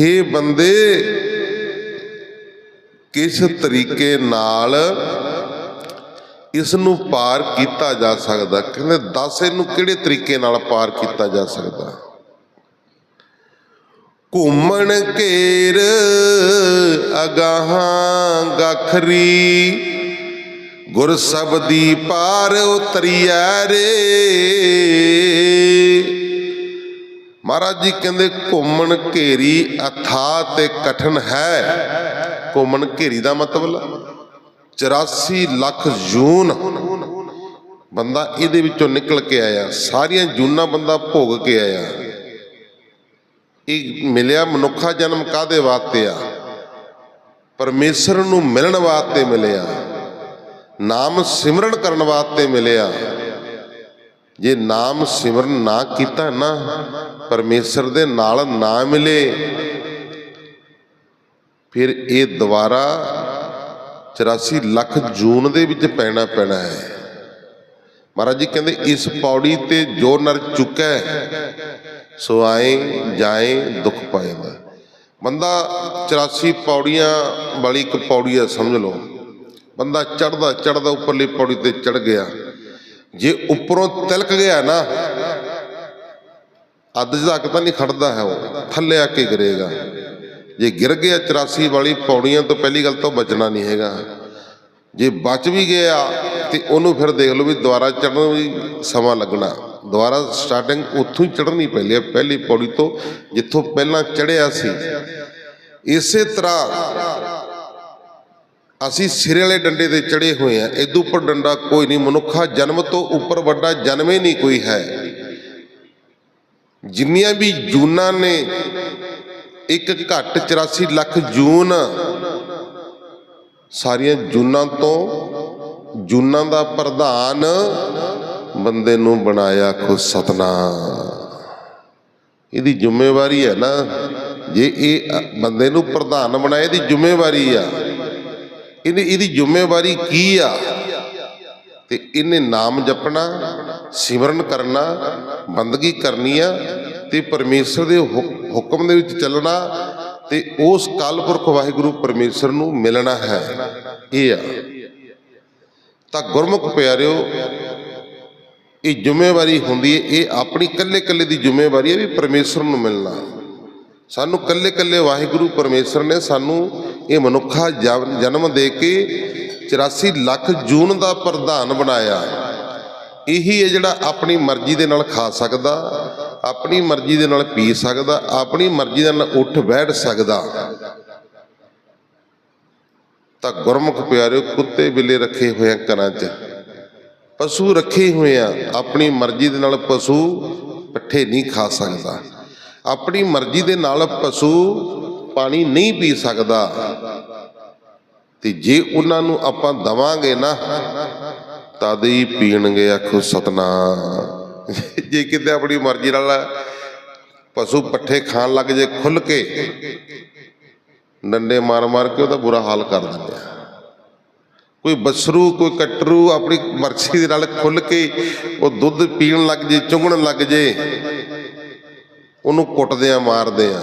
ਹੇ ਬੰਦੇ, ਕਿਸ ਤਰੀਕੇ ਨਾਲ ਇਸ ਨੂੰ ਪਾਰ ਕੀਤਾ ਜਾ ਸਕਦਾ? ਕਹਿੰਦੇ ਦੱਸ, ਇਹਨੂੰ ਕਿਹੜੇ ਤਰੀਕੇ ਨਾਲ ਪਾਰ ਕੀਤਾ ਜਾ ਸਕਦਾ? ਘੁੰਮਣ ਘੇਰ, ਅਗਾਹਾਂ ਗਖਰੀ। ਗੁਰ ਸਬਦੀ ਪਾਰ ਉਤਰੀਐ ਰੇ। ਮਹਾਰਾਜ ਜੀ ਕਹਿੰਦੇ, ਘੁੰਮਣ ਘੇਰੀ ਅਥਾ ਤੇ ਕਠਨ ਹੈ। ਘੁੰਮਣ ਘੇਰੀ ਦਾ ਮਤਲਬ 84 ਲੱਖ ਜੂਨ। ਬੰਦਾ ਇਹਦੇ ਵਿੱਚੋਂ ਨਿਕਲ ਕੇ ਆਇਆ। ਸਾਰੀਆਂ ਜੂਨਾਂ ਬੰਦਾ ਭੋਗ ਕੇ ਆਇਆ। ਇਹ ਮਿਲਿਆ ਮਨੁੱਖਾ ਜਨਮ ਕਾਦੇ ਵਾਸਤੇ ਆ? ਪਰਮੇਸ਼ਰ ਨੂੰ ਮਿਲਣ ਵਾਸਤੇ ਮਿਲਿਆ। ਨਾਮ ਸਿਮਰਨ ਕਰਨ ਵਾਸਤੇ ਮਿਲਿਆ। ਜੇ ਨਾਮ ਸਿਮਰਨ ਨਾ ਕੀਤਾ ਨਾ, ਪਰਮੇਸ਼ਰ ਦੇ ਨਾਲ ਨਾ ਮਿਲੇ, ਫਿਰ ਇਹ ਦੁਬਾਰਾ 84 ਲੱਖ ਜੂਨ ਦੇ ਵਿੱਚ ਪੈਣਾ ਪੈਣਾ ਹੈ। ਮਹਾਰਾਜ ਜੀ ਕਹਿੰਦੇ, ਇਸ ਪੌੜੀ ਤੇ ਜੋ ਨਰ ਚੁੱਕਾ ਹੈ ਸੋ ਆਏ ਜਾਏ ਦੁੱਖ ਪਾਏਗਾ ਬੰਦਾ 84 ਪੌੜੀਆਂ ਵਾਲੀ ਇੱਕ ਪੌੜੀ ਆ, ਸਮਝ ਲਓ। ਬੰਦਾ ਚੜਦਾ ਚੜਦਾ ਉੱਪਰਲੀ ਪੌੜੀ ਤੇ ਚੜ ਗਿਆ। ਜੇ ਉੱਪਰੋਂ ਤਿਲਕ ਗਿਆ ਨਾ, ਅੱਧ ਤੱਕ ਤਾਂ ਨਹੀਂ ਖੜਦਾ ਹੈ ਉਹ। ਥੱਲੇ ਆ ਕੇ ਗਿਰੇਗਾ। ਜੇ ਗਿਰ ਗਿਆ 84 ਵਾਲੀ ਪੌੜੀਆਂ ਤੋਂ ਪਹਿਲੀ ਗੱਲ ਤਾਂ ਬਚਣਾ ਨਹੀਂ ਹੈਗਾ। ਜੇ ਬਚ ਵੀ ਗਿਆ ਤੇ ਉਹਨੂੰ ਫਿਰ ਦੇਖ ਲਓ ਵੀ ਦੁਬਾਰਾ ਚੜਨ ਵੀ ਸਮਾਂ ਲੱਗਣਾ। ਦੁਬਾਰਾ ਸਟਾਰਟਿੰਗ ਉੱਥੋਂ ਹੀ ਚੜਨੀ ਪੈਂਦੀ ਹੈ, ਪਹਿਲੀ ਪੌੜੀ ਤੋਂ ਜਿੱਥੋਂ ਪਹਿਲਾਂ ਚੜਿਆ ਸੀ। ਇਸੇ ਤਰ੍ਹਾਂ ਅਸੀਂ ਸਿਰੇ ਵਾਲੇ ਡੰਡੇ ਤੇ ਚੜੇ ਹੋਏ ਆ ਇਦੋਂ ਉੱਪਰ ਡੰਡਾ ਕੋਈ ਨਹੀਂ, ਮਨੁੱਖਾ ਜਨਮ ਤੋਂ ਉੱਪਰ ਵੱਡਾ ਜਨਮ ਹੀ ਨਹੀਂ ਕੋਈ ਹੈ। ਜਿੰਨੀਆਂ ਵੀ ਜੂਨਾਂ ਨੇ ਇੱਕ ਘੱਟ 84 ਲੱਖ ਜੂਨ, ਸਾਰੀਆਂ ਜੂਨਾਂ ਤੋਂ ਜੂਨਾਂ ਦਾ ਪ੍ਰਧਾਨ ਬੰਦੇ ਨੂੰ ਬਣਾਇਆ ਖੁਦ ਸਤਨਾ ਇਹਦੀ ਜ਼ਿੰਮੇਵਾਰੀ ਹੈ ਨਾ, ਜੇ ਇਹ ਬੰਦੇ ਨੂੰ ਪ੍ਰਧਾਨ ਬਣਾਏ ਇਹਦੀ ਜ਼ਿੰਮੇਵਾਰੀ ਆ। ਇਹਦੀ ਇਹਦੀ ਜ਼ਿੰਮੇਵਾਰੀ ਕੀ ਆ? ਤੇ ਇਹਨੇ ਨਾਮ ਜਪਣਾ, ਸਿਮਰਨ ਕਰਨਾ, ਬੰਦਗੀ ਕਰਨੀ ਆ ਤੇ ਪਰਮੇਸ਼ਰ ਦੇ ਹੁ- ਹੁਕਮ ਦੇ ਵਿੱਚ ਚੱਲਣਾ ਤੇ ਉਸ ਕਾਲਪੁਰਖ ਵਾਹਿਗੁਰੂ ਪਰਮੇਸ਼ਰ ਨੂੰ ਮਿਲਣਾ ਹੈ। ਇਹ ਆ। ਤਾਂ ਗੁਰਮੁਖ ਪਿਆਰਿਓ, ਇਹ ਜ਼ਿੰਮੇਵਾਰੀ ਹੁੰਦੀ ਹੈ ਇਹ ਆਪਣੀ ਕੱਲੇ ਕੱਲੇ ਦੀ ਜ਼ਿੰਮੇਵਾਰੀ ਹੈ ਵੀ ਪਰਮੇਸ਼ਰ ਨੂੰ ਮਿਲਣਾ। ਸਾਨੂੰ ਕੱਲੇ ਕੱਲੇ ਵਾਹਿਗੁਰੂ ਪਰਮੇਸ਼ਰ ਨੇ ਸਾਨੂੰ ਇਹ ਮਨੁੱਖਾ ਜਨਮ ਦੇ ਕੇ 84 ਲੱਖ ਜੂਨ ਦਾ ਪ੍ਰਧਾਨ ਬਣਾਇਆ ਇਹੀ ਹੈ ਜਿਹੜਾ ਆਪਣੀ ਮਰਜ਼ੀ ਦੇ ਨਾਲ ਖਾ ਸਕਦਾ, ਆਪਣੀ ਮਰਜ਼ੀ ਦੇ ਨਾਲ ਪੀ ਸਕਦਾ, ਆਪਣੀ ਮਰਜ਼ੀ ਦੇ ਨਾਲ ਉੱਠ ਬੈਠ ਸਕਦਾ। ਤਾਂ ਗੁਰਮੁਖ ਪਿਆਰਿਓ, ਕੁੱਤੇ ਬਿੱਲੇ ਰੱਖੇ ਹੋਏ ਆ ਘਰਾਂ 'ਚ। ਪਸ਼ੂ ਰੱਖੇ ਹੋਏ ਆ। ਆਪਣੀ ਮਰਜ਼ੀ ਦੇ ਨਾਲ ਪਸ਼ੂ ਪੱਠੇ ਨਹੀਂ ਖਾ ਸਕਦਾ। ਆਪਣੀ ਮਰਜ਼ੀ ਦੇ ਨਾਲ ਪਸ਼ੂ ਪਾਣੀ ਨਹੀਂ ਪੀ ਸਕਦਾ। ਤੇ ਜੇ ਉਹਨਾਂ ਨੂੰ ਆਪਾਂ ਦਵਾਂਗੇ ਨਾ, ਤਦ ਹੀ ਪੀਣਗੇ ਆਖੋ ਸਤਨਾਮ। ਜੇ ਕਿਤੇ ਆਪਣੀ ਮਰਜ਼ੀ ਨਾਲ ਪਸ਼ੂ ਪੱਠੇ ਖਾਣ ਲੱਗ ਜੇ ਖੁੱਲ ਕੇ ਡੰਡੇ ਮਾਰ ਮਾਰ ਕੇ ਉਹਦਾ ਬੁਰਾ ਹਾਲ ਕਰ ਦਿੰਦੇ ਆ। ਕੋਈ ਬਸਰੂ ਕੋਈ ਕਟਰੂ ਆਪਣੀ ਮਰਜ਼ੀ ਦੇ ਨਾਲ ਖੁੱਲ ਕੇ ਉਹ ਦੁੱਧ ਪੀਣ ਲੱਗ ਜੇ, ਚੁੰਗਣ ਲੱਗ ਜੇ, ਉਹਨੂੰ ਕੁੱਟਦੇ ਆ, ਮਾਰਦੇ ਆ।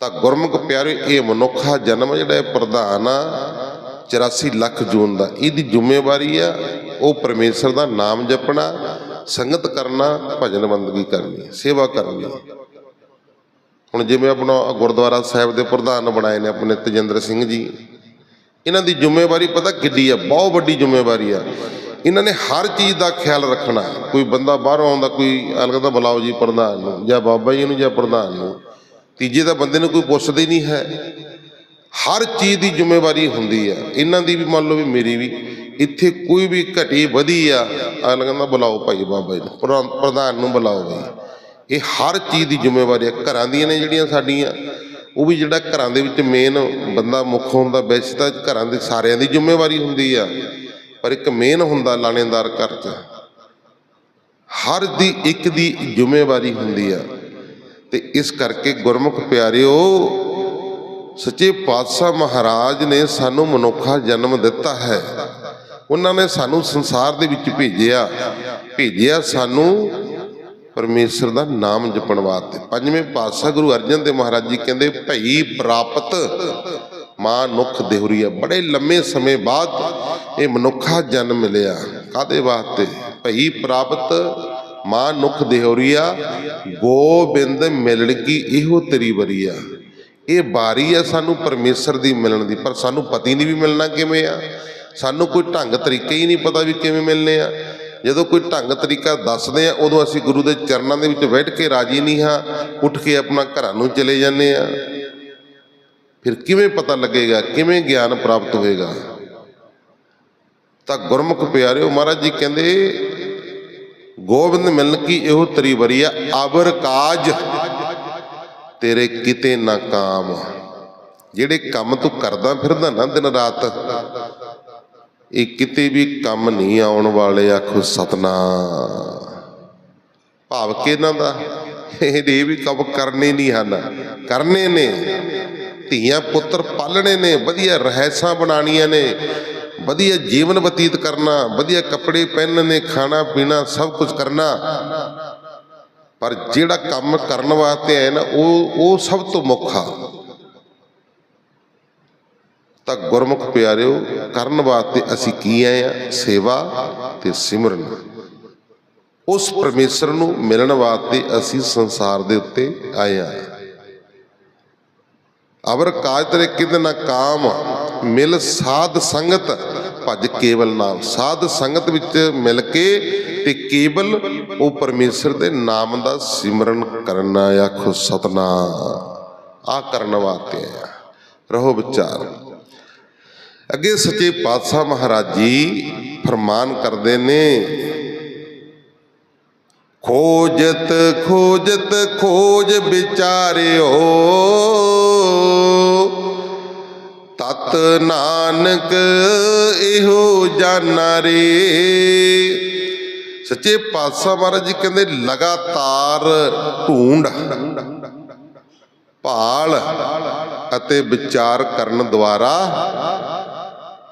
ਤਾਂ ਗੁਰਮੁਖ ਪਿਆਰੇ, ਇਹ ਮਨੁੱਖਾ ਜਨਮ ਜਿਹੜਾ ਇਹ ਪ੍ਰਧਾਨ ਆ 84 ਲੱਖ ਜੂਨ ਦਾ। ਇਹਦੀ ਜ਼ਿੰਮੇਵਾਰੀ ਆ, ਉਹ ਪਰਮੇਸ਼ਰ ਦਾ ਨਾਮ ਜਪਣਾ, ਸੰਗਤ ਕਰਨਾ, ਭਜਨ ਬੰਦਗੀ ਕਰਨੀ, ਸੇਵਾ ਕਰਨੀ। ਹੁਣ ਜਿਵੇਂ ਆਪਣਾ ਗੁਰਦੁਆਰਾ ਸਾਹਿਬ ਦੇ ਪ੍ਰਧਾਨ ਬਣਾਏ ਨੇ ਆਪਣੇ ਤਜਿੰਦਰ ਸਿੰਘ ਜੀ, ਇਹਨਾਂ ਦੀ ਜ਼ਿੰਮੇਵਾਰੀ ਪਤਾ ਕਿੱਡੀ ਆ? ਬਹੁਤ ਵੱਡੀ ਜ਼ਿੰਮੇਵਾਰੀ ਆ। ਇਹਨਾਂ ਨੇ ਹਰ ਚੀਜ਼ ਦਾ ਖਿਆਲ ਰੱਖਣਾ। ਕੋਈ ਬੰਦਾ ਬਾਹਰੋਂ ਆਉਂਦਾ, ਕੋਈ ਅਲੱਗ ਬੁਲਾਓ ਜੀ ਪ੍ਰਧਾਨ ਨੂੰ, ਜਾਂ ਬਾਬਾ ਜੀ ਨੂੰ, ਜਾਂ ਪ੍ਰਧਾਨ ਨੂੰ। ਤੀਜੇ ਦਾ ਬੰਦੇ ਨੂੰ ਕੋਈ ਪੁੱਛਦਾ ਹੀ ਨਹੀਂ ਹੈ। ਹਰ ਚੀਜ਼ ਦੀ ਜ਼ਿੰਮੇਵਾਰੀ ਹੁੰਦੀ ਆ। ਇਹਨਾਂ ਦੀ ਵੀ ਮੰਨ ਲਓ ਵੀ ਮੇਰੀ ਵੀ। ਇੱਥੇ ਕੋਈ ਵੀ ਘਟੀ ਵਧੀ ਆ ਅਗਲਾ ਕਹਿੰਦਾ ਬੁਲਾਓ ਭਾਈ ਬਾਬਾ ਜੀ ਨੂੰ, ਪ੍ਰਧਾਨ ਪ੍ਰਧਾਨ ਨੂੰ ਬੁਲਾਓ ਬਈ ਇਹ ਹਰ ਚੀਜ਼ ਦੀ ਜ਼ਿੰਮੇਵਾਰੀ ਆ। ਘਰਾਂ ਦੀਆਂ ਨੇ ਜਿਹੜੀਆਂ ਸਾਡੀਆਂ, ਉਹ ਵੀ ਜਿਹੜਾ ਘਰਾਂ ਦੇ ਵਿੱਚ ਮੇਨ ਬੰਦਾ ਮੁੱਖ ਹੁੰਦਾ ਵੈਸੇ ਤਾਂ ਘਰਾਂ ਦੇ ਸਾਰਿਆਂ ਦੀ ਜ਼ਿੰਮੇਵਾਰੀ ਹੁੰਦੀ ਆ, ਪਰ ਇੱਕ ਮੇਨ ਹੁੰਦਾ ਲਾਣੇਦਾਰ ਘਰ 'ਚ। ਹਰ ਦੀ ਇੱਕ ਦੀ ਜ਼ਿੰਮੇਵਾਰੀ ਹੁੰਦੀ ਆ। ਤੇ ਇਸ ਕਰਕੇ ਗੁਰਮੁਖ ਪਿਆਰਿਓ, ਸੱਚੇ ਪਾਤਸ਼ਾਹ ਮਹਾਰਾਜ ਨੇ ਸਾਨੂੰ ਮਨੁੱਖਾ ਜਨਮ ਦਿੱਤਾ ਹੈ। ਉਹਨਾਂ ਨੇ ਸਾਨੂੰ ਸੰਸਾਰ ਦੇ ਵਿੱਚ ਭੇਜਿਆ। ਭੇਜਿਆ ਸਾਨੂੰ ਪਰਮੇਸ਼ਰ ਦਾ ਨਾਮ ਜਪਣ ਵਾਸਤੇ। ਪੰਜਵੇਂ ਪਾਤਸ਼ਾਹ ਗੁਰੂ ਅਰਜਨ ਦੇਵ ਮਹਾਰਾਜ ਜੀ ਕਹਿੰਦੇ, ਭਈ ਪ੍ਰਾਪਤ ਮਾਂ ਨੁਖ ਦੇਹੁਰੀਆ ਬੜੇ ਲੰਮੇ ਸਮੇਂ ਬਾਅਦ ਇਹ ਮਨੁੱਖਾ ਜਨਮ ਮਿਲਿਆ ਕਾਦੇ ਵਾਸਤੇ? ਭਈ ਪ੍ਰਾਪਤ ਮਾਂ ਨੁਖ ਦੇਹੁਰੀਆ ਗੋਬਿੰਦ ਮਿਲਣ ਕੀ ਇਹੋ ਤੇਰੀ ਵਰੀਆ ਇਹ ਬਾਰੀ ਆ ਸਾਨੂੰ ਪਰਮੇਸ਼ਰ ਦੀ ਮਿਲਣ ਦੀ, ਪਰ ਸਾਨੂੰ ਪਤੀ ਨਹੀਂ ਵੀ ਮਿਲਣਾ ਕਿਵੇਂ ਆ? ਸਾਨੂੰ ਕੋਈ ਢੰਗ ਤਰੀਕੇ ਹੀ ਨਹੀਂ ਪਤਾ ਵੀ ਕਿਵੇਂ ਮਿਲਨੇ ਆ। ਜਦੋਂ ਕੋਈ ਢੰਗ ਤਰੀਕਾ ਦੱਸਦੇ ਆ, ਉਦੋਂ ਅਸੀਂ ਗੁਰੂ ਦੇ ਚਰਨਾਂ ਦੇ ਵਿੱਚ ਬੈਠ ਕੇ ਰਾਜੀ ਨਹੀਂ ਹਾਂ, ਉੱਠ ਕੇ ਆਪਣਾ ਘਰਾਂ ਨੂੰ ਚਲੇ ਜਾਂਦੇ ਆ। ਫਿਰ ਕਿਵੇਂ ਪਤਾ ਲੱਗੇਗਾ, ਕਿਵੇਂ ਗਿਆਨ ਪ੍ਰਾਪਤ ਹੋਏਗਾ? ਤਾਂ ਗੁਰਮੁਖ ਪਿਆਰਿਓ, ਮਹਾਰਾਜ ਜੀ ਕਹਿੰਦੇ, ਗੋਬਿੰਦ ਮਿਲਨ ਕੀ ਇਹੋ ਤਰੀ ਵਰੀਆ ਅਬਰ ਕਾਜ ਤੇਰੇ ਕਿਤੇ ਨਾ ਕਾਮ। ਜਿਹੜੇ ਕੰਮ ਤੂੰ ਕਰਦਾ ਫਿਰਦਾ ਨਾ ਦਿਨ ਰਾਤ ਇਹ ਕਿਤੇ ਵੀ ਕੰਮ ਨਹੀਂ ਆਉਣ ਵਾਲੇ, ਆਖੋ ਸਤਨਾ ਭਾਵ ਕਿ ਇਹਨਾਂ ਦਾ? ਇਹ ਵੀ ਕੰਮ ਕਰਨੇ ਨਹੀਂ ਹਨ। ਕਰਨੇ ਨੇ। ਧੀਆਂ ਪੁੱਤਰ ਪਾਲਣੇ ਨੇ। ਵਧੀਆ ਰਹਿਸਾਂ ਬਣਾਉਣੀਆਂ ਨੇ। ਵਧੀਆ ਜੀਵਨ ਬਤੀਤ ਕਰਨਾ, ਵਧੀਆ ਕੱਪੜੇ ਪਹਿਨਣੇ, ਖਾਣਾ ਪੀਣਾ, ਸਭ ਕੁਝ ਕਰਨਾ। ਪਰ ਜਿਹੜਾ ਕੰਮ ਕਰਨ ਵਾਸਤੇ ਹੈ ਨਾ, ਉਹ ਉਹ ਸਭ ਤੋਂ ਮੁੱਖ ਆ। ਤਾਂ ਗੁਰਮੁਖ ਪਿਆਰਿਓ, ਕਰਨ ਵਾਸਤੇ ਅਸੀਂ ਕੀ ਆਏ ਆ ਸੇਵਾ ਤੇ ਸਿਮਰਨ। ਉਸ ਪਰਮੇਸ਼ਰ ਨੂੰ ਮਿਲਣ ਵਾਸਤੇ ਅਸੀਂ ਸੰਸਾਰ ਦੇ ਉੱਤੇ ਆਏ ਆ ਅਵਰ ਕਾਜ ਤੇਰੇ ਕਿਤੇ ਨਾ ਕਾਮ, ਮਿਲ ਸਾਧ ਸੰਗਤ, ਭਜ ਕੇਵਲ ਨਾਮ। ਸਾਧ ਸੰਗਤ ਵਿੱਚ ਮਿਲ ਕੇ ਤੇ ਕੇਵਲ ਉਹ ਪਰਮੇਸ਼ਰ ਦੇ ਨਾਮ ਦਾ ਸਿਮਰਨ ਕਰਨਾ ਆਖੋ ਸਤਨਾਮ। ਆ ਕਰਨ ਵਾਸਤੇ ਆਇਆ। ਰਹੋ ਵਿਚਾਰ। ਅੱਗੇ ਸੱਚੇ ਪਾਤਸ਼ਾਹ ਮਹਾਰਾਜ ਜੀ ਫਰਮਾਨ ਕਰਦੇ ਨੇ, ਖੋਜਤ ਖੋਜਤ, ਖੋਜ ਵਿਚਾਰਿਓ, ਤਤ ਨਾਨਕ ਇਹੋ ਜਾਣਾ ਰੇ ਸੱਚੇ ਪਾਤਸ਼ਾਹ ਮਹਾਰਾਜ ਜੀ ਕਹਿੰਦੇ ਲਗਾਤਾਰ ਢੂੰਡ, ਭਾਲ ਅਤੇ ਵਿਚਾਰ ਕਰਨ ਦੁਆਰਾ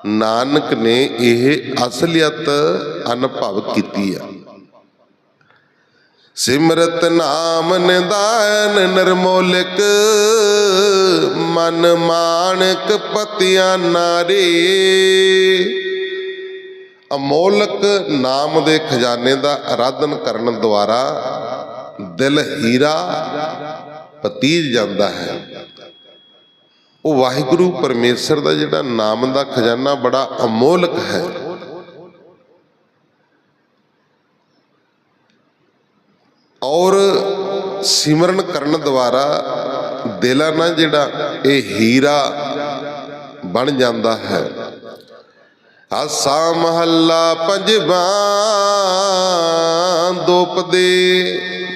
ਨਾਨਕ ਨੇ ਇਹ ਅਸਲੀਅਤ ਅਨੁਭਵ ਕੀਤੀ ਆ। ਸਿਮਰਤ ਨਾਮ ਨਿਦਾਨ ਨਿਰਮੋਲਕ, ਮਨ ਮਾਨਕ ਪਤਿਆਂ ਨਾਰੇ। ਅਮੋਲਕ ਨਾਮ ਦੇ ਖਜ਼ਾਨੇ ਦਾ ਆਰਾਧਨ ਕਰਨ ਦੁਆਰਾ ਦਿਲ ਹੀਰਾ ਪਤੀਜ ਜਾਂਦਾ ਹੈ। ਉਹ ਵਾਹਿਗੁਰੂ ਪਰਮੇਸ਼ਰ ਦਾ ਜਿਹੜਾ ਨਾਮ ਦਾ ਖਜ਼ਾਨਾ ਬੜਾ ਅਮੋਲਕ ਹੈ। ਔਰ ਸਿਮਰਨ ਕਰਨ ਦੁਆਰਾ ਦਿਲਾਂ ਨਾਲ ਜਿਹੜਾ ਇਹ ਹੀਰਾ ਬਣ ਜਾਂਦਾ ਹੈ। ਆਸਾ ਮਹੱਲਾ ਪੰਜਵਾਂ ਦੋਪਦੇ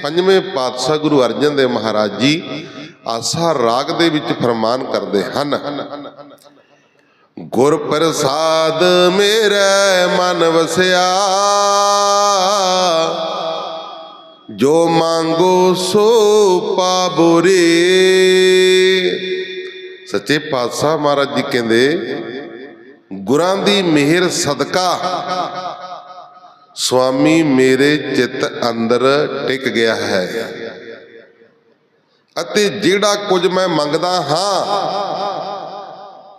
ਪੰਜਵੇਂ ਪਾਤਸ਼ਾਹ ਗੁਰੂ ਅਰਜਨ ਦੇਵ ਮਹਾਰਾਜ ਜੀ ਆਸਾ ਰਾਗ ਦੇ ਵਿੱਚ ਫਰਮਾਨ ਕਰਦੇ ਹਨ। ਗੁਰ ਪ੍ਰਸਾਦ ਮੇਰੇ ਮਨ ਵਸਿਆ, ਜੋ ਮੰਗੋ ਸੋ ਪਾਬੋਰੇ ਸੱਚੇ ਪਾਤਸ਼ਾਹ ਮਹਾਰਾਜ ਜੀ ਕਹਿੰਦੇ, ਗੁਰਾਂ ਦੀ ਮਿਹਰ ਸਦਕਾ, ਸੁਆਮੀ ਮੇਰੇ ਚਿੱਤ ਅੰਦਰ ਟਿਕ ਗਿਆ ਹੈ। ਅਤੇ ਜਿਹੜਾ ਕੁਝ ਮੈਂ ਮੰਗਦਾ ਹਾਂ,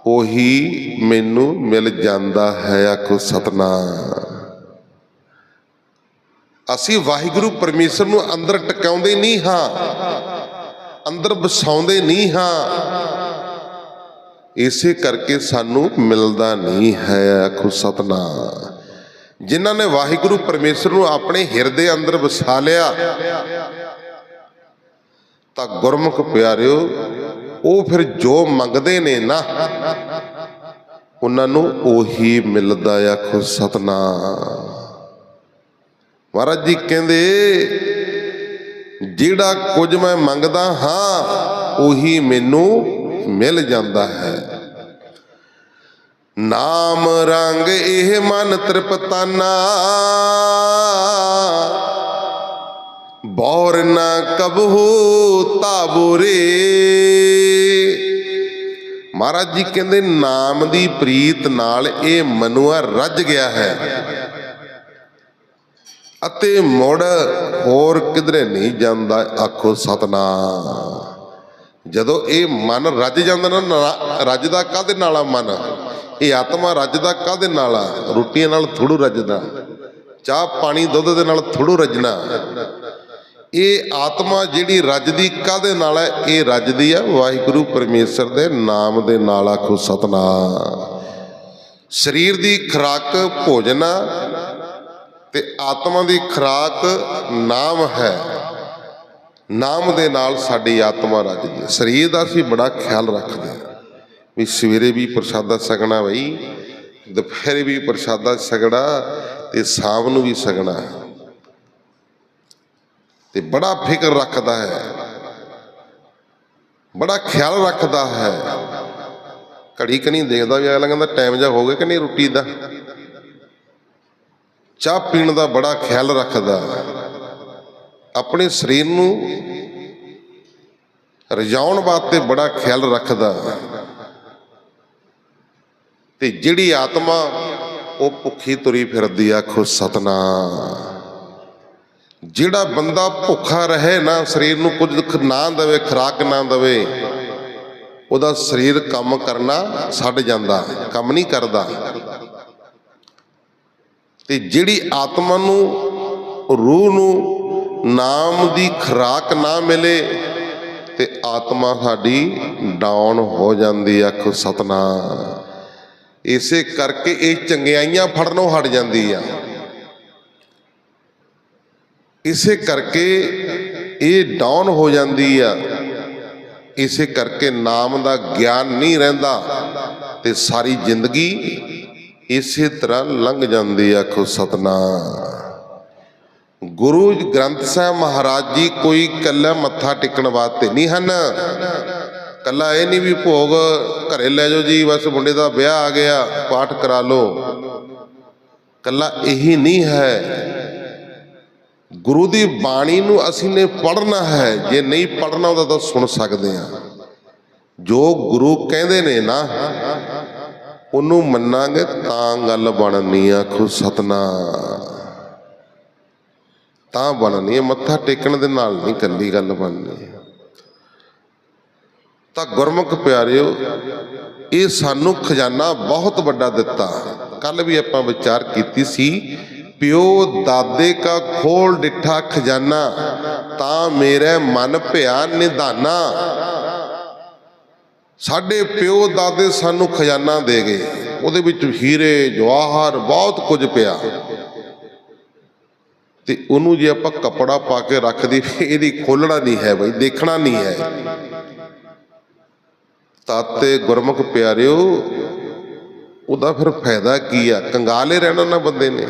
ਉਹੀ ਮੈਨੂੰ ਮਿਲ ਜਾਂਦਾ ਹੈ, ਆਖੋ ਸਤਨਾਮ। ਅਸੀਂ ਵਾਹਿਗੁਰੂ ਪਰਮੇਸ਼ਰ ਨੂੰ ਅੰਦਰ ਟਿਕਾਉਂਦੇ ਨਹੀਂ ਹਾਂ, ਅੰਦਰ ਵਸਾਉਂਦੇ ਨਹੀਂ ਹਾਂ। ਇਸੇ ਕਰਕੇ ਸਾਨੂੰ ਮਿਲਦਾ ਨਹੀਂ ਹੈ, ਆਖੋ ਸਤਨਾਮ। ਜਿਨ੍ਹਾਂ ਨੇ ਵਾਹਿਗੁਰੂ ਪਰਮੇਸ਼ਰ ਨੂੰ ਆਪਣੇ ਹਿਰਦੇ ਅੰਦਰ ਵਸਾ ਲਿਆ ਤਾਂ ਗੁਰਮੁਖ ਪਿਆਰਿਓ, ਉਹ ਫਿਰ ਜੋ ਮੰਗਦੇ ਨੇ ਨਾ, ਉਹਨਾਂ ਨੂੰ ਉਹੀ ਮਿਲਦਾ ਆਖੋ ਸਤਨਾਮ। ਮਹਾਰਾਜ ਜੀ ਕਹਿੰਦੇ, ਜਿਹੜਾ ਕੁਝ ਮੈਂ ਮੰਗਦਾ ਹਾਂ, ਉਹੀ ਮੈਨੂੰ ਮਿਲ ਜਾਂਦਾ ਹੈ। ਨਾਮ ਰੰਗ ਇਹ ਮਨ ਤ੍ਰਿਪਤਾਨਾ। ਨਾ ਕਬਹੂ ਮਹਾਰਾਜ ਜੀ ਕਹਿੰਦੇ, ਨਾਮ ਦੀ ਪ੍ਰੀਤ ਨਾਲ ਇਹ ਮਨੁਆ ਰੱਜ ਗਿਆ ਹੈ। ਅਤੇ ਮੁੜ ਹੋਰ ਕਿਧਰੇ ਨਹੀਂ ਜਾਂਦਾ, ਆਖੋ ਸਤਨਾਮ। ਜਦੋਂ ਇਹ ਮਨ ਰੱਜ ਜਾਂਦਾ ਨਾ ਰੱਜਦਾ ਕਾਹਦੇ ਨਾਲ ਆ ਮਨ? ਇਹ ਆਤਮਾ ਰੱਜਦਾ ਕਾਹਦੇ ਨਾਲ ਆ? ਰੋਟੀਆਂ ਨਾਲ ਥੋੜੂ ਰੱਜਦਾ। ਚਾਹ, ਪਾਣੀ, ਦੁੱਧ ਦੇ ਨਾਲ ਥੋੜੂ ਰੱਜਣਾ। ਇਹ ਆਤਮਾ ਜਿਹੜੀ ਰੱਜਦੀ ਕਾਹਦੇ ਨਾਲ ਹੈ? ਇਹ ਰੱਜਦੀ ਆ ਵਾਹਿਗੁਰੂ ਪਰਮੇਸ਼ਰ ਦੇ ਨਾਮ ਦੇ ਨਾਲ ਆਖੋ ਸਤਨਾਮ। ਸਰੀਰ ਦੀ ਖੁਰਾਕ ਭੋਜਨ ਆ ਤੇ ਆਤਮਾ ਦੀ ਖੁਰਾਕ ਨਾਮ ਹੈ। ਨਾਮ ਦੇ ਨਾਲ ਸਾਡੀ ਆਤਮਾ ਰੱਜਦੀ ਹੈ ਸਰੀਰ ਦਾ ਅਸੀਂ ਬੜਾ ਖਿਆਲ ਰੱਖਦੇ ਹਾਂ ਵੀ ਸਵੇਰੇ ਵੀ ਪ੍ਰਸ਼ਾਦਾ ਛਕਣਾ ਬਈ, ਦੁਪਹਿਰੇ ਵੀ ਪ੍ਰਸ਼ਾਦਾ ਛਕਣਾ ਤੇ ਸ਼ਾਮ ਨੂੰ ਵੀ ਛਕਣਾ ਤੇ ਬੜਾ ਫਿਕਰ ਰੱਖਦਾ ਹੈ। ਬੜਾ ਖਿਆਲ ਰੱਖਦਾ ਹੈ। ਘੜੀ ਕਨੀ ਦੇਖਦਾ ਵੀ ਅਗਲਾ ਕਹਿੰਦਾ ਟਾਈਮ ਜਾ ਹੋ ਗਿਆ ਕਿ ਨਹੀਂ ਰੋਟੀ ਦਾ। ਚਾਹ ਪੀਣ ਦਾ ਬੜਾ ਖਿਆਲ ਰੱਖਦਾ। ਆਪਣੇ ਸਰੀਰ ਨੂੰ ਰਜਾਉਣ ਵਾਸਤੇ ਬੜਾ ਖਿਆਲ ਰੱਖਦਾ। ਤੇ ਜਿਹੜੀ ਆਤਮਾ ਉਹ ਭੁੱਖੀ ਤੁਰੀ ਫਿਰਦੀ ਆਖੋ ਸਤਨਾਮ। ਜਿਹੜਾ ਬੰਦਾ ਭੁੱਖਾ ਰਹੇ ਨਾ, ਸਰੀਰ ਨੂੰ ਕੁਝ ਨਾ ਦੇਵੇ, ਖੁਰਾਕ ਨਾ ਦੇਵੇ, ਉਹਦਾ ਸਰੀਰ ਕੰਮ ਕਰਨਾ ਛੱਡ ਜਾਂਦਾ, ਕੰਮ ਨਹੀਂ ਕਰਦਾ। ਤੇ ਜਿਹੜੀ ਆਤਮਾ ਨੂੰ, ਰੂਹ ਨੂੰ ਨਾਮ ਦੀ ਖੁਰਾਕ ਨਾ ਮਿਲੇ, ਤੇ ਆਤਮਾ ਸਾਡੀ ਡਾਊਨ ਹੋ ਜਾਂਦੀ ਆਖੋ ਸਤਨਾਮ। ਇਸੇ ਕਰਕੇ ਇਹ ਚੰਗਿਆਈਆਂ ਫੜਨੋਂ ਹਟ ਜਾਂਦੀ ਆ। ਇਸੇ ਕਰਕੇ ਇਹ ਡਾਊਨ ਹੋ ਜਾਂਦੀ ਆ। ਇਸੇ ਕਰਕੇ ਨਾਮ ਦਾ ਗਿਆਨ ਨਹੀਂ ਰਹਿੰਦਾ ਤੇ ਸਾਰੀ ਜ਼ਿੰਦਗੀ ਇਸੇ ਤਰ੍ਹਾਂ ਲੰਘ ਜਾਂਦੀ ਆ ਆਖੋ ਸਤਨਾਮ। ਗੁਰੂ ਗ੍ਰੰਥ ਸਾਹਿਬ ਮਹਾਰਾਜ ਜੀ ਕੋਈ ਕੱਲਾ ਮੱਥਾ ਟੇਕਣ ਵਾਸਤੇ ਨਹੀਂ ਹਨ। ਕੱਲਾ ਇਹ ਨਹੀਂ ਵੀ ਭੋਗ ਘਰੇ ਲੈ ਜਾਓ ਜੀ, ਬਸ ਮੁੰਡੇ ਦਾ ਵਿਆਹ ਆ ਗਿਆ, ਪਾਠ ਕਰਾ ਲਓ। ਕੱਲਾ ਇਹੀ ਨਹੀਂ ਹੈ ਗੁਰੂ ਦੀ ਬਾਣੀ ਨੂੰ ਅਸੀਂ ਨੇ ਪੜ੍ਹਨਾ ਹੈ, ਜੇ ਨਹੀਂ ਪੜ੍ਹਨਾ ਉਹਦਾ ਤਾਂ ਸੁਣ ਸਕਦੇ ਆ ਜੋ ਗੁਰੂ ਕਹਿੰਦੇ ਨੇ ਨਾ, ਉਹਨੂੰ ਮੰਨਾਂਗੇ ਤਾਂ ਗੱਲ ਬਣਨੀ ਆਖੋ ਸਤਨਾਮ। ਤਾਂ ਬਣਨੀ ਹੈ ਮੱਥਾ ਟੇਕਣ ਦੇ ਨਾਲ ਨਹੀਂ ਕੱਲੀ ਗੱਲ ਬਣਨੀ। ਤਾਂ ਗੁਰਮੁਖ ਪਿਆਰਿਓ, ਇਹ ਸਾਨੂੰ ਖਜ਼ਾਨਾ ਬਹੁਤ ਵੱਡਾ ਦਿੱਤਾ। ਕੱਲ ਵੀ ਆਪਾਂ ਵਿਚਾਰ ਕੀਤੀ ਸੀ ਪਿਓ, ਦਾਦੇ ਕਾ ਖੋਲ ਡਿੱਠਾ ਖਜ਼ਾਨਾ, ਤਾਂ ਮੇਰੇ ਮਨ ਭਿਆ ਨਿਧਾਨਾ। ਸਾਡੇ ਪਿਓ, ਦਾਦੇ ਸਾਨੂੰ ਖਜ਼ਾਨਾ ਦੇ ਗਏ। ਉਹਦੇ ਵਿੱਚ ਹੀਰੇ, ਜਵਾਹਰ, ਬਹੁਤ ਕੁਝ ਪਿਆ। ਤੇ ਉਹਨੂੰ ਜੇ ਆਪਾਂ ਕੱਪੜਾ ਪਾ ਕੇ ਰੱਖ ਦੀ ਇਹਦੀ ਖੋਲਣਾ ਨਹੀਂ ਹੈ ਬਈ, ਦੇਖਣਾ ਨਹੀਂ ਹੈ। ਤਾਤੇ, ਗੁਰਮੁਖ ਪਿਆਰਿਓ, ਉਹਦਾ ਫਿਰ ਫਾਇਦਾ ਕੀ ਆ? ਕੰਗਾਲੇ ਰਹਿਣਾ ਨਾ ਬੰਦੇ ਨੇ।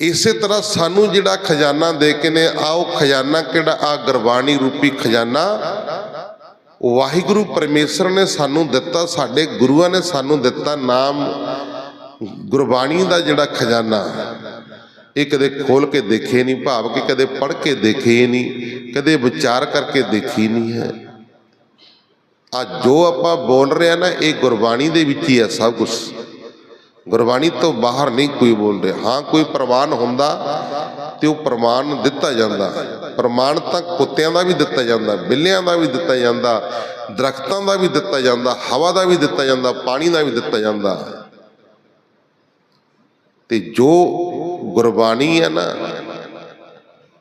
ਇਸੇ ਤਰ੍ਹਾਂ ਸਾਨੂੰ ਜਿਹੜਾ ਖਜ਼ਾਨਾ ਦੇ ਕੇ ਨੇ ਆ ਉਹ ਖਜ਼ਾਨਾ ਕਿਹੜਾ? ਆ ਗੁਰਬਾਣੀ ਰੂਪੀ ਖਜ਼ਾਨਾ। ਵਾਹਿਗੁਰੂ ਪਰਮੇਸ਼ਰ ਨੇ ਸਾਨੂੰ ਦਿੱਤਾ, ਸਾਡੇ ਗੁਰੂਆਂ ਨੇ ਸਾਨੂੰ ਦਿੱਤਾ ਨਾਮ ਗੁਰਬਾਣੀ ਦਾ ਜਿਹੜਾ ਖਜ਼ਾਨਾ। ਇਹ ਕਦੇ ਖੋਲ ਕੇ ਦੇਖੇ ਨਹੀਂ, ਭਾਵ ਕਿ ਕਦੇ ਪੜ੍ਹ ਕੇ ਦੇਖੇ ਨਹੀਂ, ਕਦੇ ਵਿਚਾਰ ਕਰਕੇ ਦੇਖੀ ਨਹੀਂ ਹੈ। ਆ ਜੋ ਆਪਾਂ ਬੋਲ ਰਹੇ ਆ ਨਾ, ਇਹ ਗੁਰਬਾਣੀ ਦੇ ਵਿੱਚ ਹੀ ਹੈ ਸਭ ਕੁਝ ਗੁਰਬਾਣੀ ਤੋਂ ਬਾਹਰ ਨਹੀਂ ਕੋਈ ਬੋਲ ਰਿਹਾ। ਹਾਂ, ਕੋਈ ਪ੍ਰਮਾਣ ਹੁੰਦਾ ਤੇ ਉਹ ਪ੍ਰਮਾਣ ਦਿੱਤਾ ਜਾਂਦਾ। ਪ੍ਰਮਾਣ ਤਾਂ ਕੁੱਤਿਆਂ ਦਾ ਵੀ ਦਿੱਤਾ ਜਾਂਦਾ, ਬਿੱਲਿਆਂ ਦਾ ਵੀ ਦਿੱਤਾ ਜਾਂਦਾ, ਦਰਖਤਾਂ ਦਾ ਵੀ ਦਿੱਤਾ ਜਾਂਦਾ, ਹਵਾ ਦਾ ਵੀ ਦਿੱਤਾ ਜਾਂਦਾ, ਪਾਣੀ ਦਾ ਵੀ ਦਿੱਤਾ ਜਾਂਦਾ। ਤੇ ਜੋ ਗੁਰਬਾਣੀ ਹੈ ਨਾ,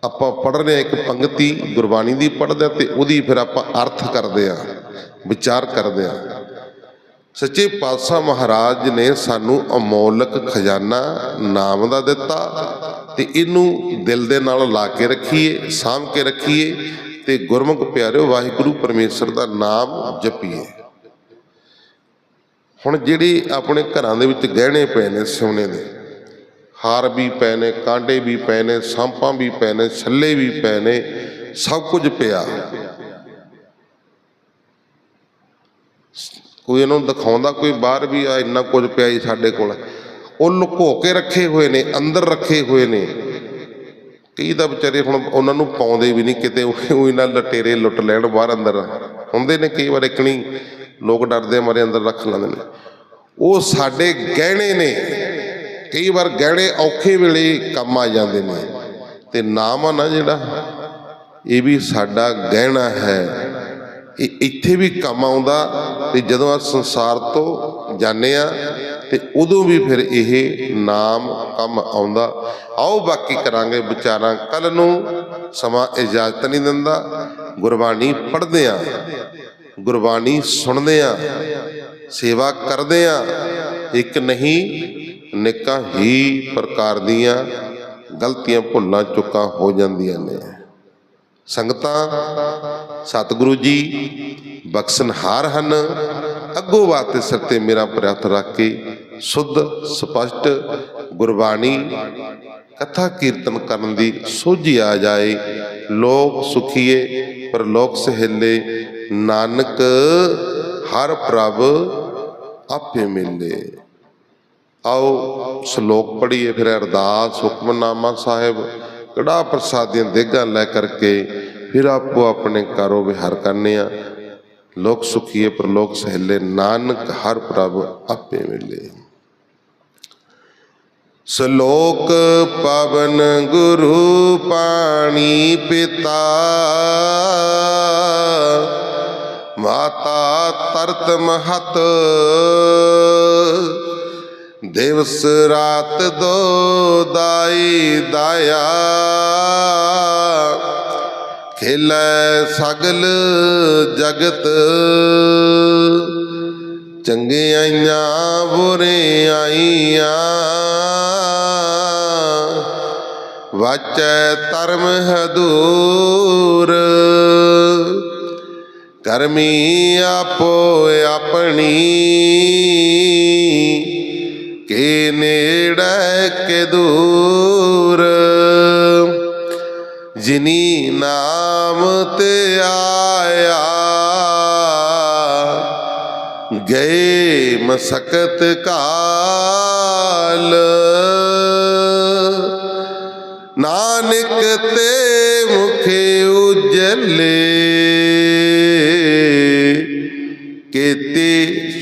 ਆਪਾਂ ਪੜ੍ਹ ਰਹੇ ਹਾਂ ਇੱਕ ਪੰਕਤੀ ਗੁਰਬਾਣੀ ਦੀ ਪੜ੍ਹਦੇ ਹਾਂ ਤੇ ਉਹਦੀ ਫਿਰ ਆਪਾਂ ਅਰਥ ਕਰਦੇ ਆ ਵਿਚਾਰ ਕਰਦੇ ਆ ਸੱਚੇ ਪਾਤਸ਼ਾਹ ਮਹਾਰਾਜ ਨੇ ਸਾਨੂੰ ਅਮੋਲਕ ਖਜ਼ਾਨਾ ਨਾਮ ਦਾ ਦਿੱਤਾ ਤੇ ਇਹਨੂੰ ਦਿਲ ਦੇ ਨਾਲ ਲਾ ਕੇ ਰੱਖੀਏ, ਸਾਂਭ ਕੇ ਰੱਖੀਏ ਤੇ ਗੁਰਮੁਖ ਪਿਆਰਿਓ, ਵਾਹਿਗੁਰੂ ਪਰਮੇਸ਼ਰ ਦਾ ਨਾਮ ਜਪੀਏ। ਹੁਣ ਜਿਹੜੇ ਆਪਣੇ ਘਰਾਂ ਦੇ ਵਿੱਚ ਗਹਿਣੇ ਪਏ ਨੇ ਸੋਨੇ ਦੇ, ਹਾਰ ਵੀ ਪਏ ਨੇ, ਕਾਂਡੇ ਵੀ ਪਏ ਨੇ, ਸਾਂਪਾਂ ਵੀ ਪਏ ਨੇ, ਛੱਲੇ ਵੀ ਪਏ ਨੇ, ਸਭ ਕੁਝ ਪਿਆ। ਕੋਈ ਇਹਨੂੰ ਦਿਖਾਉਂਦਾ, ਕੋਈ ਬਾਹਰ ਵੀ, ਆ ਇੰਨਾ ਕੁਝ ਪਿਆ ਜੀ ਸਾਡੇ ਕੋਲ। ਉਹ ਲੁਕੋ ਕੇ ਰੱਖੇ ਹੋਏ ਨੇ, ਅੰਦਰ ਰੱਖੇ ਹੋਏ ਨੇ। ਕਈ ਤਾਂ ਵਿਚਾਰੇ ਹੁਣ ਉਹਨਾਂ ਨੂੰ ਪਾਉਂਦੇ ਵੀ ਨਹੀਂ ਕਿਤੇ, ਉਹ ਇਹਨਾਂ ਲਟੇਰੇ ਲੁੱਟ ਲੈਣ, ਬਾਹਰ ਅੰਦਰ। ਹੁੰਦੇ ਨੇ ਕਈ ਵਾਰ ਇਕਣੀ ਲੋਕ ਡਰਦੇ ਮਾਰੇ ਅੰਦਰ ਰੱਖ ਲੈਂਦੇ ਨੇ। ਉਹ ਸਾਡੇ ਗਹਿਣੇ ਨੇ। ਕਈ ਵਾਰ ਗਹਿਣੇ ਔਖੇ ਵੇਲੇ ਕੰਮ ਆ ਜਾਂਦੇ ਨੇ। ਤੇ ਨਾਮ ਆ ਨਾ ਜਿਹੜਾ, ਇਹ ਵੀ ਸਾਡਾ ਗਹਿਣਾ ਹੈ। ਇਹ ਇੱਥੇ ਵੀ ਕੰਮ ਆਉਂਦਾ ਤੇ ਜਦੋਂ ਆ ਸੰਸਾਰ ਤੋਂ ਜਾਂਦੇ ਆ ਤੇ ਉਦੋਂ ਵੀ ਫਿਰ ਇਹ ਨਾਮ ਕੰਮ ਆਉਂਦਾ। ਆਓ ਬਾਕੀ ਕਰਾਂਗੇ ਵਿਚਾਰਾਂ। ਕੱਲ ਨੂੰ ਸਮਾਂ ਇਜਾਜ਼ਤ ਨਹੀਂ ਦਿੰਦਾ। ਗੁਰਬਾਣੀ ਪੜ੍ਹਦੇ ਆ। ਗੁਰਬਾਣੀ ਸੁਣਦੇ ਆ। ਸੇਵਾ ਕਰਦੇ ਆ। ਇੱਕ ਨਹੀਂ, ਨਿੱਕਾ ਹੀ ਪ੍ਰਕਾਰ ਦੀਆਂ ਗਲਤੀਆਂ ਭੁੱਲਾਂ ਚੁੱਕਾਂ ਹੋ ਜਾਂਦੀਆਂ ਨੇ। ਸੰਗਤਾਂ, ਸਤਿਗੁਰੂ ਜੀ ਬਖਸ਼ਨਹਾਰ ਹਨ। ਅੱਗੋਂ ਵਾਸਤੇ ਸਿਰ ਤੇ ਮੇਰਾ ਪ੍ਰਯਤ ਰੱਖ ਕੇ ਸੁਧ, ਸਪਸ਼ਟ ਗੁਰਬਾਣੀ, ਕਥਾ ਕੀਰਤਨ ਕਰਨ ਦੀ ਸੋਝੀ ਆ ਜਾਏ। ਲੋਕ ਸੁਖੀਏ ਪਰ ਲੋਕ ਸਹਿਲੇ, ਨਾਨਕ ਹਰ ਪ੍ਰਭ ਆਪੇ ਮਿਲੇ। ਆਓ ਸ਼ਲੋਕ ਪੜ੍ਹੀਏ ਫਿਰ ਅਰਦਾਸ ਹੁਕਮਨਾਮਾ ਸਾਹਿਬ। ਕੜਾ ਪ੍ਰਸਾਦੀਆਂ ਦੇਗਾਂ ਲੈ ਕਰਕੇ ਫਿਰ ਆਪੋ ਆਪਣੇ ਕਾਰੋ ਵਿਹਾਰ ਕਰਨੇ ਆ। ਲੋਕ ਸੁਖੀਏ ਪਰ ਲੋਕ ਸਹਿਲੇ, ਨਾਨਕ ਹਰ ਪ੍ਰਭ ਆਪੇ ਮਿਲੇ। ਸ਼ਲੋਕ ਪਵਨ ਗੁਰੂ ਪਾਣੀ ਪਿਤਾ, ਮਾਤਾ ਤਰਤ ਮਹਤ। ਦਿਵਸ ਰਾਤ ਦੋ ਦਾਈ ਦਾਇਆ। ਖੇਲੇ ਸਗਲ ਜਗਤ। ਚੰਗਿਆਈਆਂ ਬੁਰਿਆਈਆਂ ਵਾਚੈ ਧਰਮ ਹਦੂਰ ਕਰਮੀ ਆਪੋ ਆਪਣੀ। ਕੇ ਨੇੜੇ ਕੇ ਦੂਰ। ਜਿਨੀ ਨਾਮ ਤੇ ਆਇਆ, ਗਏ ਮਸਕਤ ਕਾਲ। ਨਾਨਕ ਤੇ ਮੁਖੇ ਉਜਲੇ